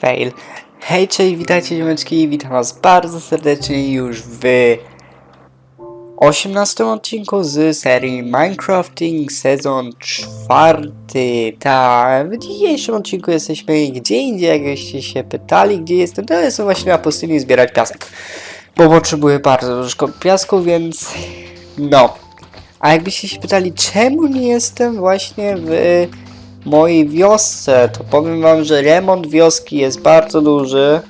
fail. Hej, cześć, witajcie ziomeczki, witam was bardzo serdecznie już w 18 odcinku z serii Minecrafting sezon czwarty. Tak, w dzisiejszym odcinku jesteśmy gdzie indziej, jakbyście się pytali, gdzie jestem, to jestem właśnie na pustyni zbierać piasek. Bo potrzebuję bardzo dużo piasku, więc no. A jakbyście się pytali, czemu nie jestem właśnie w mojej wiosce, to powiem wam, że remont wioski jest bardzo duży.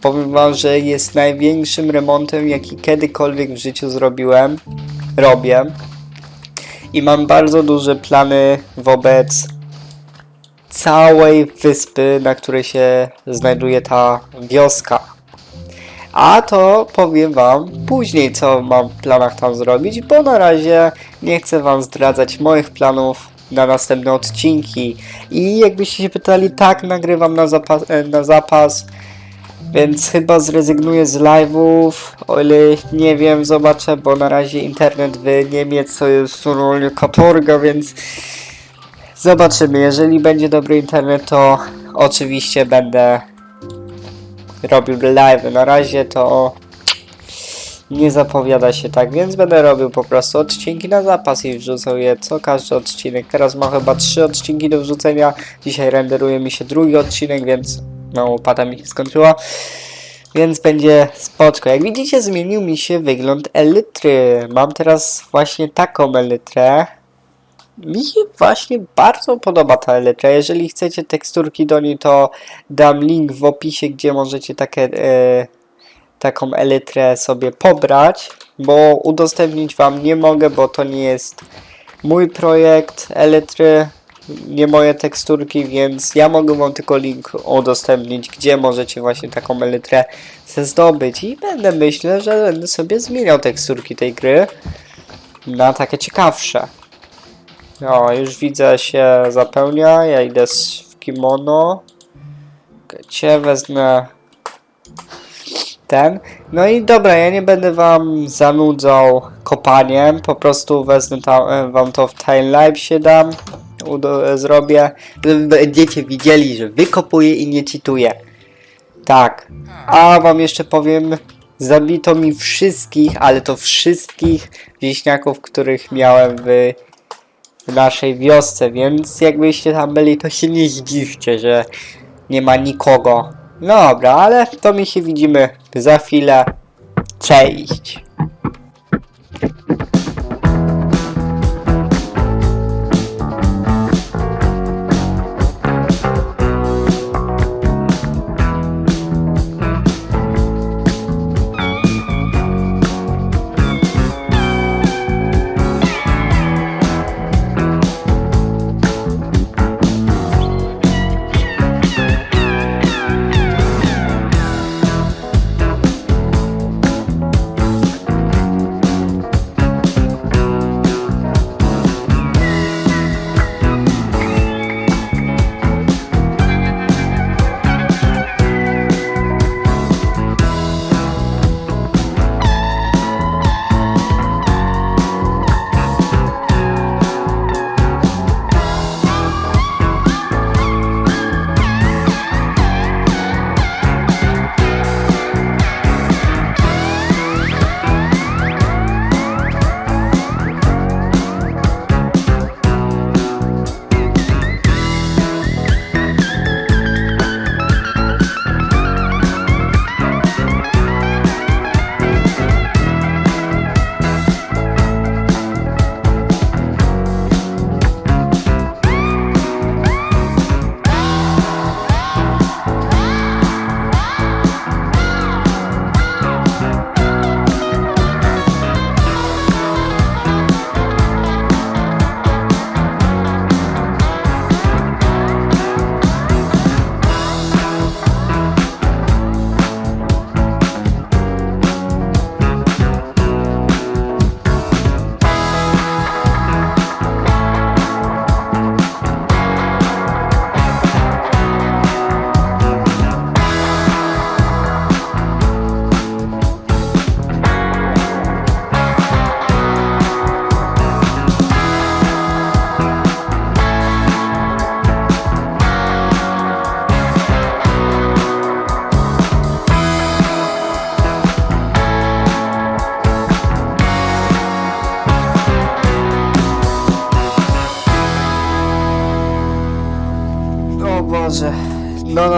Powiem wam, że jest największym remontem, jaki kiedykolwiek w życiu zrobiłem. Robię. I mam bardzo duże plany wobec całej wyspy, na której się znajduje ta wioska. A to powiem wam później, co mam w planach tam zrobić, bo na razie nie chcę wam zdradzać moich planów na następne odcinki. I jakbyście się pytali, tak, nagrywam na zapas, e, na zapas więc chyba zrezygnuję z live'ów, o ile nie wiem, zobaczę, bo na razie internet w Niemiec to jest katorga, więc zobaczymy. Jeżeli będzie dobry internet, to oczywiście będę robił live. Na razie to nie zapowiada się tak, więc będę robił po prostu odcinki na zapas i wrzucał je co każdy odcinek. Teraz mam chyba trzy odcinki do wrzucenia. Dzisiaj renderuje mi się drugi odcinek, więc no łopata mi się skończyła. Więc będzie spoczko. Jak widzicie zmienił mi się wygląd elitry. Mam teraz właśnie taką elytrę. Mi się właśnie bardzo podoba ta elytra. Jeżeli chcecie teksturki do niej, to dam link w opisie, gdzie możecie takie, e, taką elytrę sobie pobrać. Bo udostępnić wam nie mogę, bo to nie jest mój projekt elytry nie moje teksturki, więc ja mogę wam tylko link udostępnić, gdzie możecie właśnie taką elytrę zdobyć i będę myślę, że będę sobie zmieniał teksturki tej gry na takie ciekawsze. O, już widzę się zapełnia, ja idę w kimono. Cię wezmę ten. No i dobra, ja nie będę wam zanudzał kopaniem, po prostu wezmę tam, wam to w time się dam udo- zrobię, będziecie widzieli, że wykopuję i nie czytuję. Tak. A wam jeszcze powiem, zabito mi wszystkich, ale to wszystkich wieśniaków, których miałem w, w naszej wiosce, więc jakbyście tam byli, to się nie zdziwcie, że nie ma nikogo. No dobra, ale to my się widzimy za chwilę. Cześć!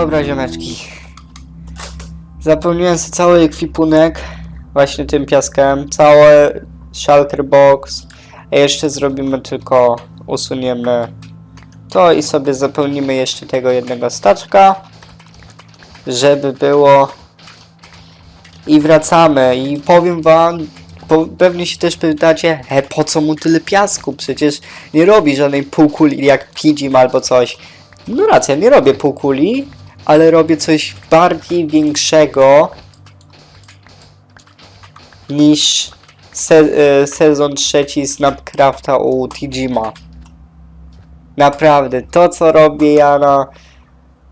Dobra, ziomeczki. Zapełniłem sobie cały ekwipunek właśnie tym piaskiem, cały shulker box. A jeszcze zrobimy tylko, usuniemy to i sobie zapełnimy jeszcze tego jednego staczka, żeby było. I wracamy i powiem wam, bo pewnie się też pytacie, he, po co mu tyle piasku? Przecież nie robi żadnej półkuli jak Pidgim albo coś. No racja, nie robię półkuli, ale robię coś bardziej większego niż se e, sezon trzeci Snapcrafta u Tijima. Naprawdę, to co robię ja na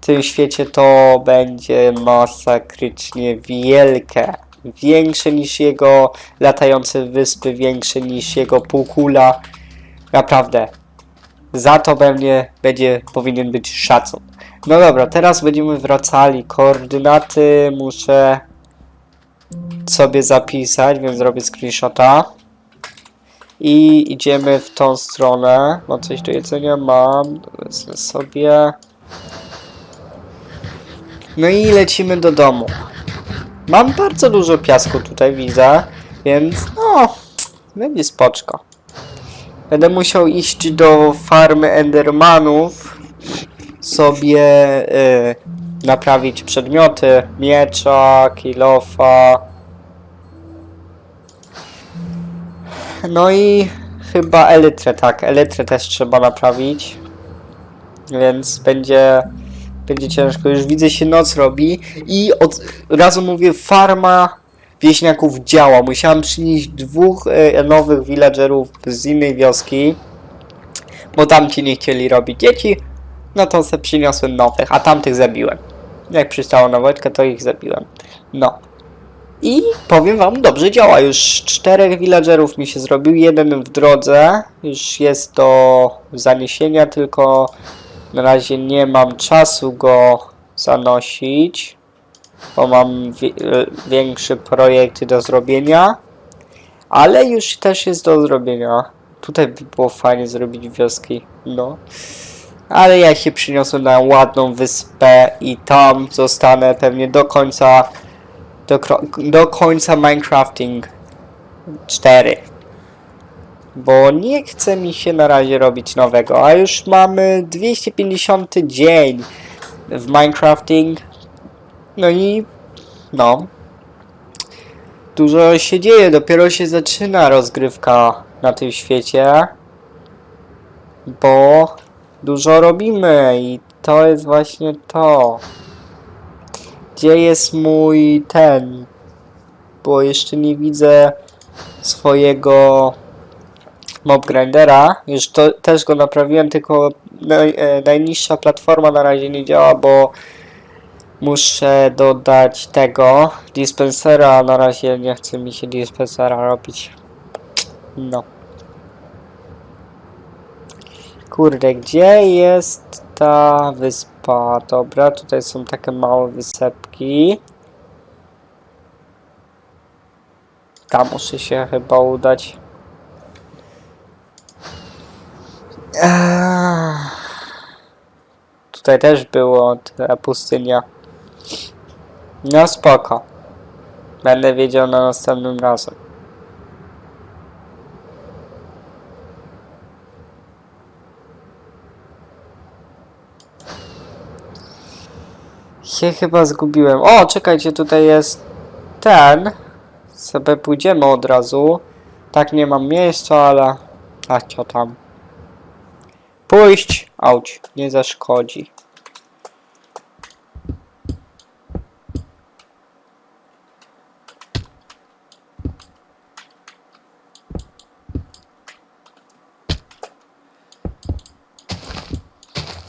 tym świecie to będzie masakrycznie wielkie. Większe niż jego latające wyspy, większe niż jego półkula. Naprawdę. Za to będzie powinien być szacun. No dobra, teraz będziemy wracali. Koordynaty muszę sobie zapisać, więc zrobię screenshota. I idziemy w tą stronę. Mam coś do jedzenia? Mam. Wezmę sobie. No i lecimy do domu. Mam bardzo dużo piasku tutaj, widzę. Więc no, będzie spoczko. Będę musiał iść do farmy Endermanów. Sobie y, naprawić przedmioty. Miecza, kilofa. No i chyba elytrę, tak. Elytrę też trzeba naprawić. Więc będzie, będzie ciężko. Już widzę się noc robi. I od razu mówię, farma wieśniaków działa. Musiałem przynieść dwóch e, nowych villagerów z innej wioski. Bo tamci nie chcieli robić dzieci. No to se przyniosłem nowych, a tamtych zabiłem. Jak przystało na Wojtka, to ich zabiłem. No. I powiem wam, dobrze działa. Już czterech villagerów mi się zrobił, jeden w drodze. Już jest do zaniesienia, tylko na razie nie mam czasu go zanosić. Bo mam wi- większy projekt do zrobienia. Ale już też jest do zrobienia. Tutaj by było fajnie zrobić wioski. No. Ale ja się przyniosłem na ładną wyspę i tam zostanę pewnie do końca do, do końca Minecrafting 4. Bo nie chce mi się na razie robić nowego, a już mamy 250 dzień w Minecrafting. No i no. Dużo się dzieje, dopiero się zaczyna rozgrywka na tym świecie. Bo dużo robimy i to jest właśnie to. Gdzie jest mój ten? Bo jeszcze nie widzę swojego mob grindera. Już to też go naprawiłem, tylko naj, e, najniższa platforma na razie nie działa, bo muszę dodać tego dispensera, a na razie nie chce mi się dispensera robić. No. Kurde, gdzie jest ta wyspa? Dobra, tutaj są takie małe wysepki. Tam muszę się chyba udać. Eee. Tutaj też było ta pustynia. No spoko. Będę wiedział na następnym razem. Się chyba zgubiłem. O, czekajcie, tutaj jest ten. Sobie pójdziemy od razu. Tak, nie mam miejsca, ale... A co tam? Pójść! Auć, nie zaszkodzi.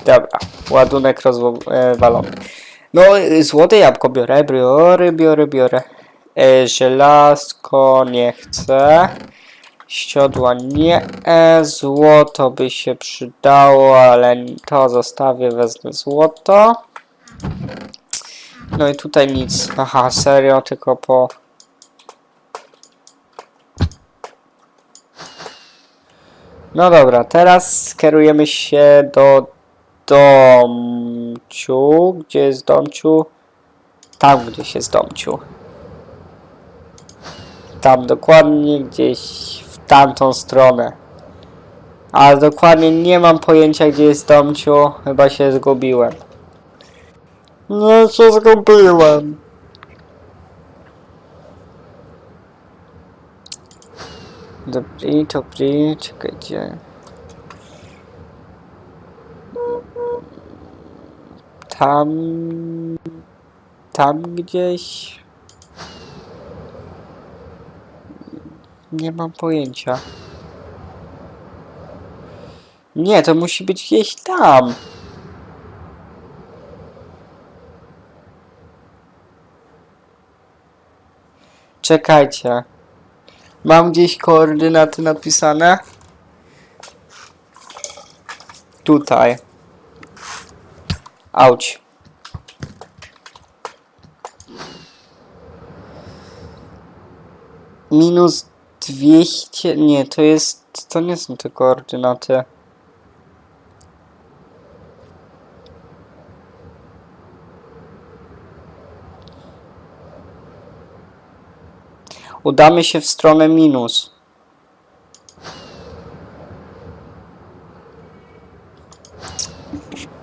Dobra, ładunek rozwalony. No, złote jabłko biorę, biorę, biorę, biorę. E, żelazko nie chcę. Ściodła nie. E, złoto by się przydało, ale to zostawię, wezmę złoto. No i tutaj nic. Aha, serio, tylko po... No dobra, teraz skierujemy się do domciu. Domciu? Gdzie jest domciu? Tam gdzieś jest domciu. Tam dokładnie gdzieś w tamtą stronę. Ale dokładnie nie mam pojęcia gdzie jest domciu. Chyba się zgubiłem. Nie się zgubiłem. Dobry, dobry, czekajcie. Tam... Tam gdzieś... Nie mam pojęcia. Nie, to musi być gdzieś tam. Czekajcie. Mam gdzieś koordynaty napisane? Tutaj. Auć. Minus 200... Nie, to jest... To nie są te koordynaty. Udamy się w stronę minus.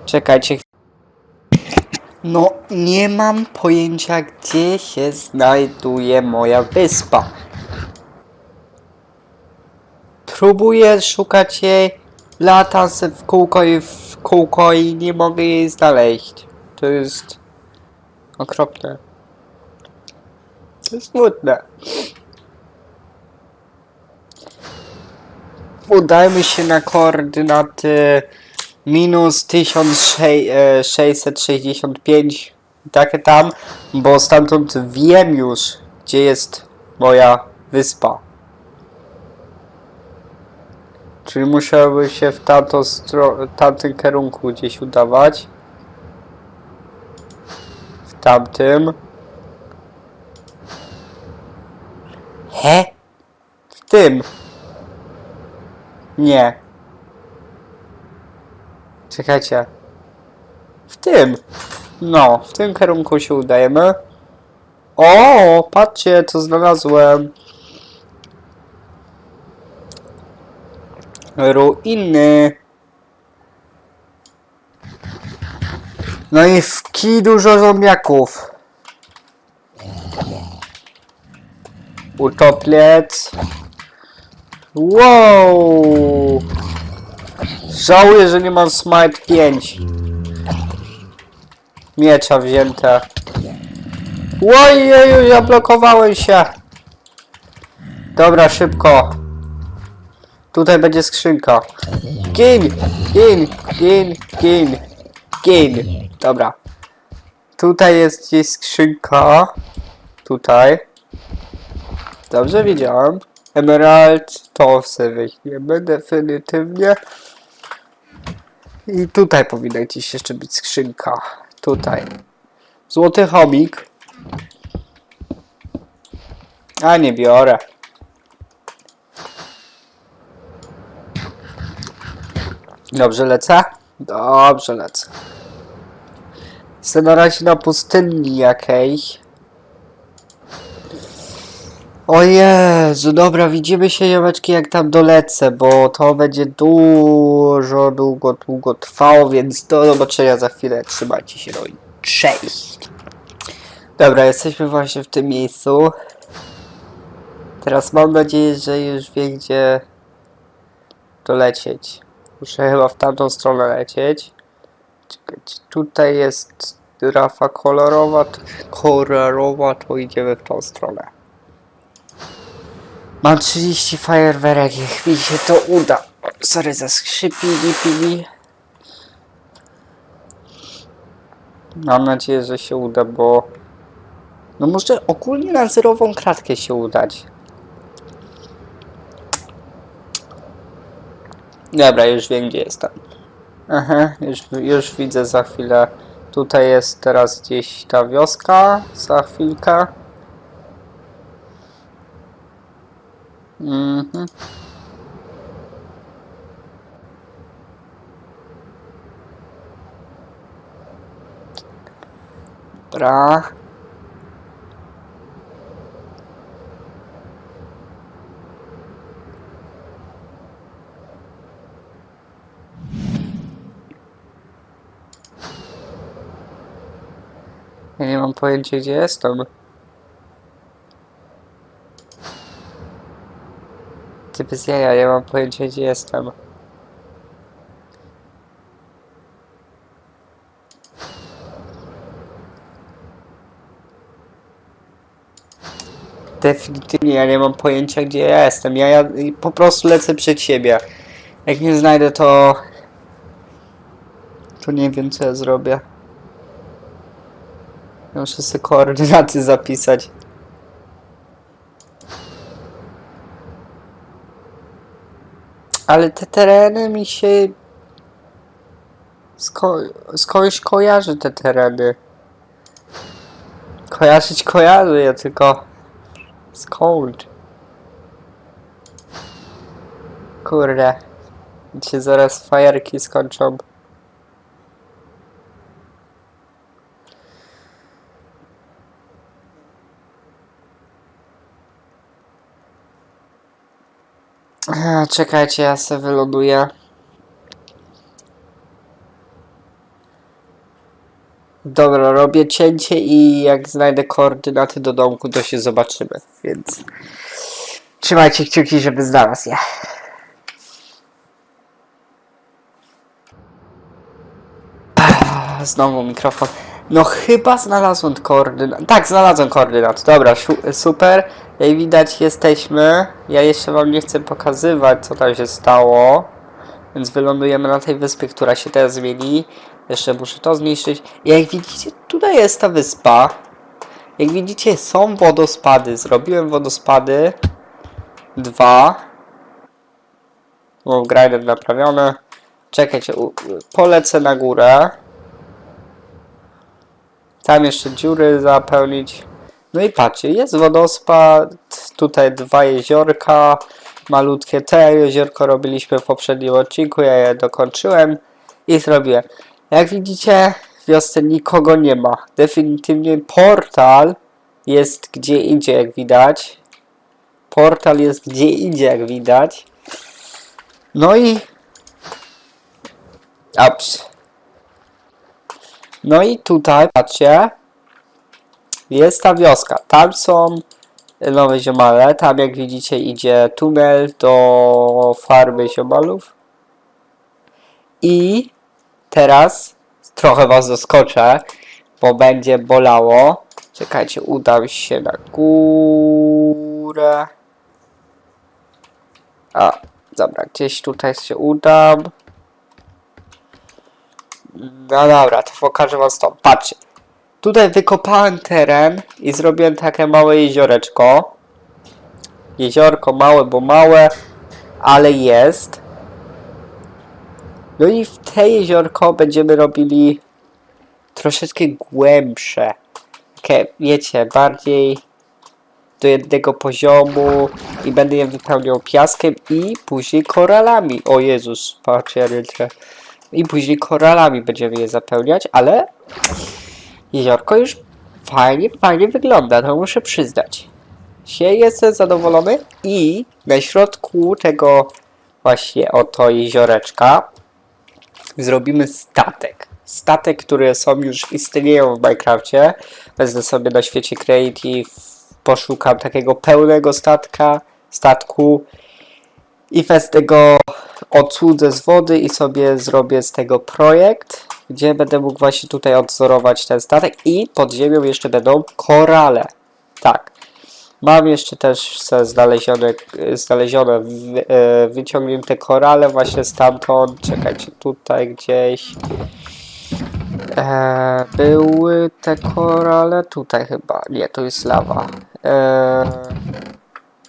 Czekajcie. No, nie mam pojęcia, gdzie się znajduje moja wyspa. Próbuję szukać jej, latam se w kółko i w kółko i nie mogę jej znaleźć. To jest okropne. To jest smutne. Udajmy się na koordynaty minus e, 1665 takie tam, bo stamtąd wiem już, gdzie jest moja wyspa. Czyli musiałby się w tamtym kierunku gdzieś udawać. W tamtym. He? W tym. Nie. Czekajcie. W tym. No, w tym kierunku się udajemy. O, patrzcie, co znalazłem. Ruiny. No i w kij dużo zombiaków. Utopliec. Wow! Żałuję, że nie mam Smite 5. Miecza wzięte. Ojej, zablokowałem się. Dobra, szybko. Tutaj będzie skrzynka. Gin, gin, gin, gin, gin. Dobra. Tutaj jest gdzieś skrzynka. Tutaj. Dobrze wiedziałem. Emerald to sobie weźmiemy definitywnie. I tutaj powinna gdzieś jeszcze być skrzynka. Tutaj. Złoty chomik. A nie biorę. Dobrze lecę? Dobrze lecę. Chcę na razie na pustyni jakiejś. O Jezu, dobra, widzimy się ziomeczki jak tam dolecę, bo to będzie dużo, długo, długo trwało, więc do zobaczenia za chwilę. Trzymajcie się, no i cześć! Dobra, jesteśmy właśnie w tym miejscu. Teraz mam nadzieję, że już wie gdzie dolecieć. Muszę chyba w tamtą stronę lecieć. Czekajcie, tutaj jest rafa kolorowa, kolorowa, to idziemy w tą stronę. Mam 30 fajerwerek, niech mi się to uda. Sorry za skrzypili, pili. Mam nadzieję, że się uda, bo... No może ogólnie na zerową kratkę się udać. Dobra, już wiem gdzie jestem. Aha, już, już widzę za chwilę. Tutaj jest teraz gdzieś ta wioska. Za chwilkę. Mhm. Dobra. Ja nie mam pojęcia gdzie Ty bez jaja, nie mam pojęcia gdzie jestem. Definitywnie ja nie mam pojęcia gdzie ja jestem. Ja, ja po prostu lecę przed siebie. Jak nie znajdę to... To nie wiem co ja zrobię. Muszę sobie koordynaty zapisać. Ale te tereny mi się... Sko skądś kojarzy te tereny. Kojarzyć kojarzy je, tylko... Skąd? Kurde. Się zaraz fajerki skończą. Czekajcie, ja se wyląduję. Dobra, robię cięcie i jak znajdę koordynaty do domku, to się zobaczymy, więc trzymajcie kciuki, żeby znalazł je. Znowu mikrofon. No chyba znalazłem koordynat. Tak, znalazłem koordynat. Dobra, super. Jak widać jesteśmy. Ja jeszcze wam nie chcę pokazywać co tam się stało. Więc wylądujemy na tej wyspie, która się teraz zmieni. Jeszcze muszę to zniszczyć. Jak widzicie, tutaj jest ta wyspa. Jak widzicie, są wodospady. Zrobiłem wodospady. Dwa. Mam grinder naprawione. Czekajcie, polecę na górę. Tam jeszcze dziury zapełnić. No i patrzcie, jest wodospad, tutaj dwa jeziorka, malutkie. Te jeziorko robiliśmy w poprzednim odcinku, ja je dokończyłem i zrobiłem. Jak widzicie, w wiosce nikogo nie ma. Definitywnie portal jest gdzie indziej, jak widać. Portal jest gdzie indziej, jak widać. No i... Ups. No i tutaj, patrzcie, jest ta wioska. Tam są nowe ziomale. Tam, jak widzicie, idzie tunel do farmy ziomalów. I teraz trochę was zaskoczę, bo będzie bolało. Czekajcie, udam się na górę. A, dobra, gdzieś tutaj się udam. No dobra, to pokażę wam stąd. Patrzcie. Tutaj wykopałem teren i zrobiłem takie małe jezioreczko. Jeziorko małe, bo małe, ale jest. No i w te jeziorko będziemy robili troszeczkę głębsze. Takie, wiecie, bardziej do jednego poziomu i będę je wypełniał piaskiem i później koralami. O Jezus, patrz, ja ryczę. I później koralami będziemy je zapełniać, ale jeziorko już fajnie, fajnie wygląda, to muszę przyznać. Się jestem zadowolony i na środku tego właśnie oto jezioreczka zrobimy statek. Statek, które są już istnieją w Minecrafcie. Wezmę sobie na świecie Creative, poszukam takiego pełnego statka, statku i wezmę go odsłudzę z wody i sobie zrobię z tego projekt, gdzie będę mógł właśnie tutaj odzorować ten statek i pod ziemią jeszcze będą korale. Tak. Mam jeszcze też znalezione, znalezione e, wyciągnięte korale właśnie stamtąd. Czekajcie, tutaj gdzieś. E, były te korale? Tutaj chyba. Nie, to jest lawa. E,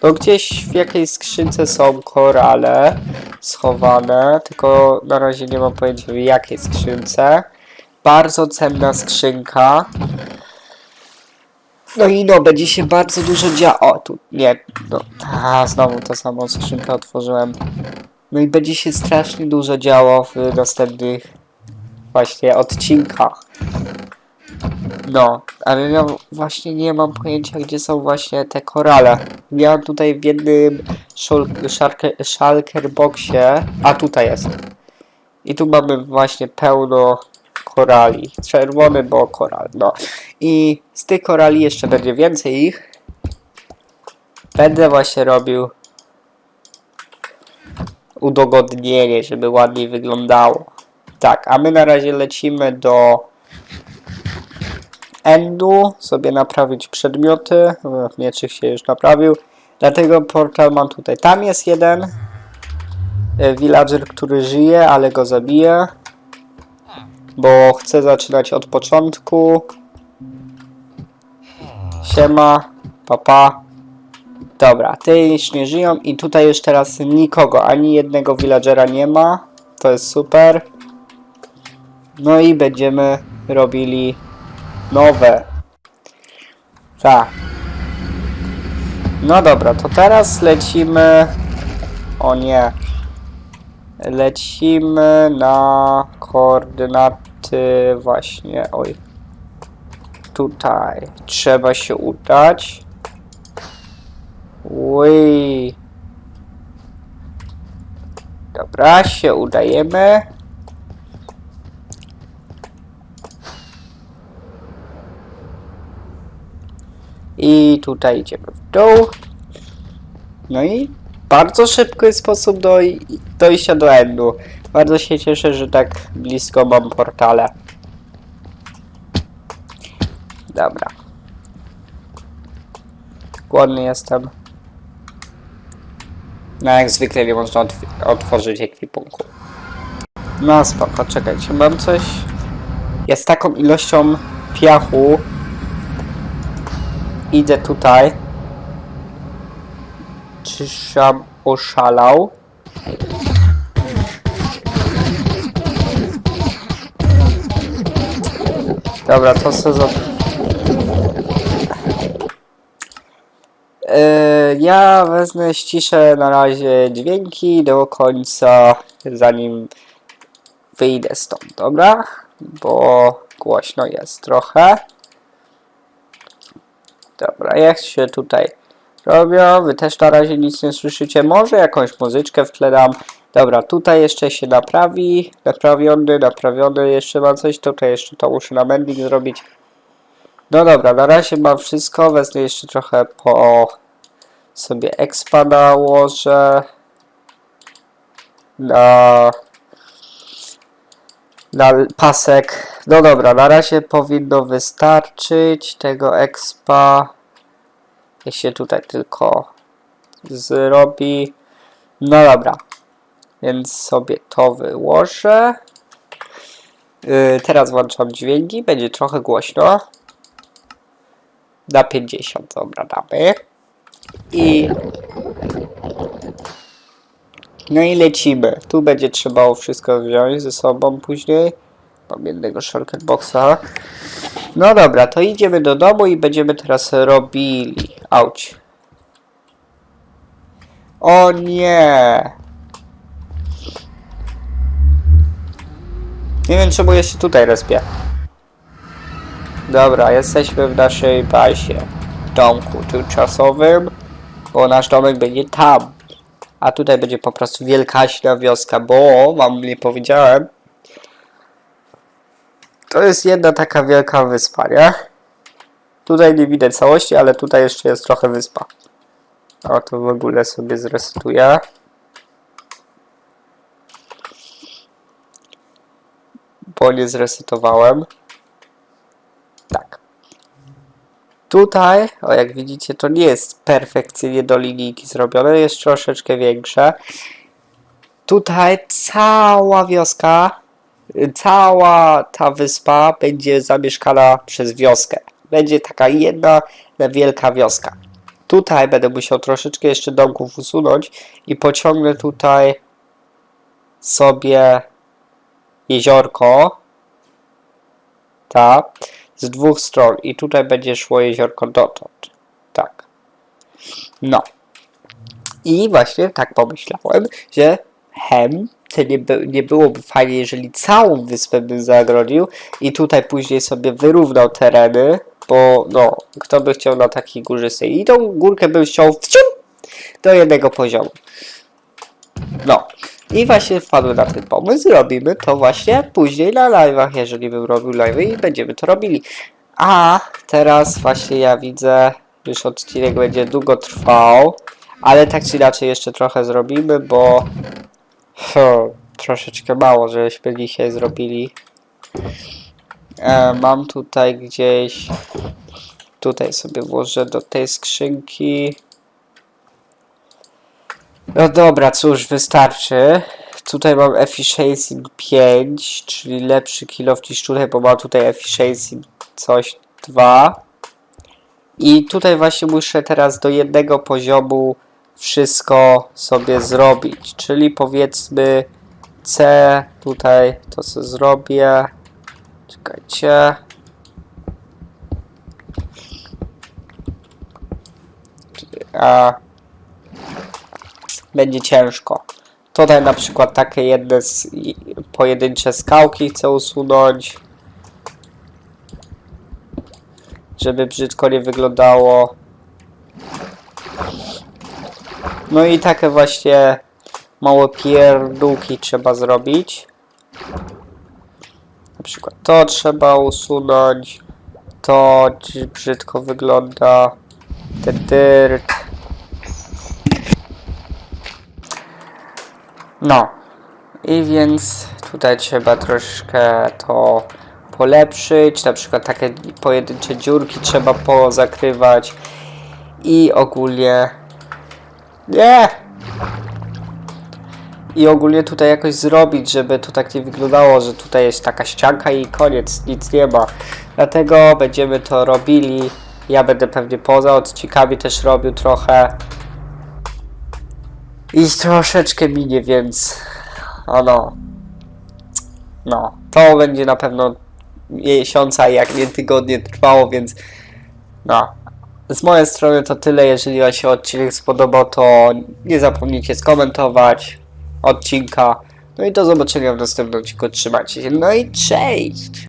no gdzieś w jakiejś skrzynce są korale schowane, tylko na razie nie mam pojęcia w jakiej skrzynce. Bardzo cenna skrzynka. No i no, będzie się bardzo dużo działo. O, tu, nie, no, a, znowu tą samą skrzynkę otworzyłem. No i będzie się strasznie dużo działo w następnych właśnie odcinkach. No, ale ja właśnie nie mam pojęcia, gdzie są właśnie te korale. Miałem tutaj w jednym szarke- shulker boxie, a tutaj jest. I tu mamy właśnie pełno korali. Czerwony, bo koral, no. I z tych korali jeszcze będzie więcej ich. Będę właśnie robił udogodnienie, żeby ładniej wyglądało. Tak, a my na razie lecimy do endu, sobie naprawić przedmioty. Mieczyk się już naprawił. Dlatego portal mam tutaj. Tam jest jeden e, villager, który żyje, ale go zabiję. Bo chcę zaczynać od początku. Siema, papa. Dobra, te już nie żyją i tutaj już teraz nikogo, ani jednego villagera nie ma. To jest super. No i będziemy robili nowe. Tak. No dobra, to teraz lecimy. O nie. Lecimy na koordynaty właśnie. Oj. Tutaj. Trzeba się udać. Ui. Dobra, się udajemy. I tutaj idziemy w dół. No i bardzo szybki sposób do, dojścia do endu. Bardzo się cieszę, że tak blisko mam portale. Dobra. Głodny jestem. No jak zwykle nie można otw- otworzyć ekwipunku. No spoko, czekajcie, mam coś. Ja taką ilością piachu idę tutaj. Czyżam oszalał? Dobra, to sezon. Yy, ja wezmę, ściszę na razie dźwięki do końca, zanim wyjdę stąd, dobra? Bo głośno jest trochę. Dobra, jak się tutaj robią? Wy też na razie nic nie słyszycie. Może jakąś muzyczkę w tle dam. Dobra, tutaj jeszcze się naprawi. Naprawiony, naprawiony. Jeszcze ma coś. Tutaj jeszcze to muszę na mending zrobić. No dobra, na razie mam wszystko. Wezmę jeszcze trochę po sobie expa nałożę. Na na pasek. No dobra, na razie powinno wystarczyć tego expa. Niech się tutaj tylko zrobi. No dobra, więc sobie to wyłożę. Yy, teraz włączam dźwięki, będzie trochę głośno. Na 50, dobra, damy. I no i lecimy. Tu będzie trzeba wszystko wziąć ze sobą później. Mam jednego shortcut boxa. No dobra, to idziemy do domu i będziemy teraz robili. Auć. O nie! Nie wiem czemu jeszcze tutaj respię. Dobra, jesteśmy w naszej bazie. Domku tymczasowym. Bo nasz domek będzie tam. A tutaj będzie po prostu wielkaśna wioska, bo wam nie powiedziałem. To jest jedna taka wielka wyspa, nie? Tutaj nie widać całości, ale tutaj jeszcze jest trochę wyspa. O, to w ogóle sobie zresetuję. Bo nie zresetowałem. Tak. Tutaj, o jak widzicie, to nie jest perfekcyjnie do linijki zrobione, jest troszeczkę większe. Tutaj cała wioska, cała ta wyspa będzie zamieszkana przez wioskę. Będzie taka jedna wielka wioska. Tutaj będę musiał troszeczkę jeszcze domków usunąć i pociągnę tutaj sobie jeziorko. Tak z dwóch stron i tutaj będzie szło jeziorko dotąd. Tak. No. I właśnie tak pomyślałem, że hem nie, by, nie byłoby fajnie, jeżeli całą wyspę bym zagrodził i tutaj później sobie wyrównał tereny, bo no, kto by chciał na takiej górze stać. I tą górkę bym chciał wciął do jednego poziomu. No. I właśnie wpadłem na ten pomysł. Robimy to właśnie później na live'ach, jeżeli bym robił live'y i będziemy to robili. A teraz właśnie ja widzę, już odcinek będzie długo trwał, ale tak czy inaczej jeszcze trochę zrobimy, bo hmm, troszeczkę mało, żeśmy dzisiaj zrobili. E, mam tutaj gdzieś, tutaj sobie włożę do tej skrzynki. No dobra, cóż, wystarczy. Tutaj mam efficiency 5, czyli lepszy kill off niż tutaj, bo mam tutaj efficiency coś 2. I tutaj właśnie muszę teraz do jednego poziomu wszystko sobie zrobić. Czyli powiedzmy C, tutaj to co zrobię. Czekajcie. A będzie ciężko. Tutaj na przykład takie jedne z, pojedyncze skałki chcę usunąć. Żeby brzydko nie wyglądało. No i takie właśnie małe pierdółki trzeba zrobić. Na przykład to trzeba usunąć. To brzydko wygląda. Ten dirt. No. I więc tutaj trzeba troszkę to polepszyć. Na przykład takie pojedyncze dziurki trzeba pozakrywać. I ogólnie. Nie! I ogólnie tutaj jakoś zrobić, żeby to tak nie wyglądało, że tutaj jest taka ścianka i koniec, nic nie ma. Dlatego będziemy to robili. Ja będę pewnie poza odcinkami też robił trochę. I troszeczkę minie, więc ono. No, to będzie na pewno miesiąca, jak nie tygodnie trwało, więc no. Z mojej strony to tyle. Jeżeli Wam się odcinek spodobał, to nie zapomnijcie skomentować odcinka. No i do zobaczenia w następnym odcinku. Trzymajcie się. No i cześć!